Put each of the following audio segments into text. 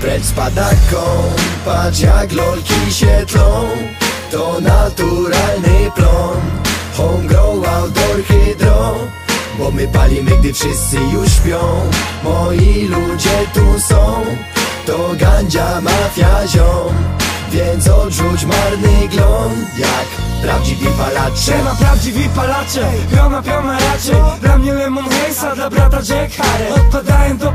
Precz spada patrz jak lolki się tlą To naturalny plon Home grow outdoor hydro. Bo my palimy gdy wszyscy już śpią. Moi ludzie tu są To gandzia mafia ziom. Więc odrzuć marny glon Jak prawdziwi palacze. Siema prawdziwi palacze, piona piona raczej. Dla mnie lemon hejsa, dla brata Jack Harry. Odpadają do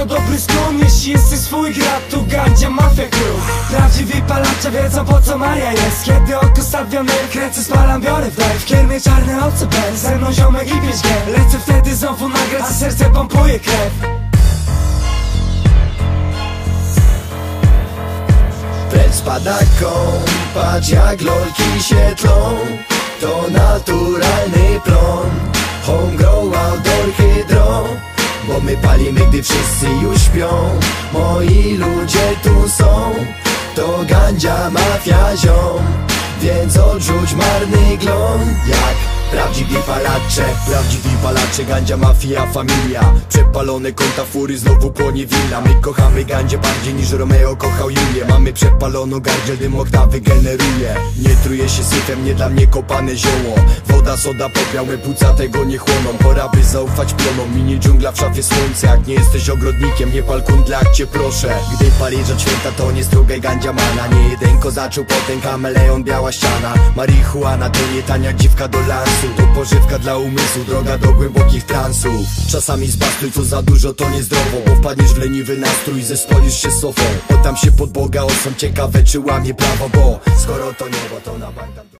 tylko dobry skłon Jeśli jesteś swój gra, tu gandzia mafia crew. Prawdziwi palacze wiedzą po co Maria jest. Kiedy oko stawione, kręcę spalam, biorę wdech W kiermie czarne oce bez, ze mną ziomek i pięć Lecę wtedy znowu nagrać, a serce pompuje krew. Precz spada patrz jak lolki się tlą. To naturalny plon. Home my palimy gdy wszyscy już śpią. Moi ludzie tu są To gandzia mafia ziom. Więc odrzuć marny glon Jak Prawdziwi palacze, prawdziwi palacze Gandzia, mafia, familia. Przepalone konta fury, znowu płonie wina. My kochamy gandzie bardziej niż Romeo kochał Julię. Mamy przepaloną gardziel, dym oktawy generuje. Nie truje się syfem, nie dla mnie kopane zioło. Woda, soda, popiał, my płuca tego nie chłoną. Pora by zaufać plonom, mini dżungla w szafie słońce. Jak nie jesteś ogrodnikiem, nie pal kundla, cię proszę. Gdy od święta, to nie strugaj gandzia mana. Nie jeden zaczął, potem kameleon, biała ściana. Marihuana to nie tania dziwka do lansu to pożywka dla umysłu, droga do głębokich transów. Czasami zbastuj, co za dużo to niezdrowo. Bo wpadniesz w leniwy nastrój, zespolisz się sofą. Poddam się pod Boga, osam ciekawe czy łamie prawo Bo skoro to niebo, to na bank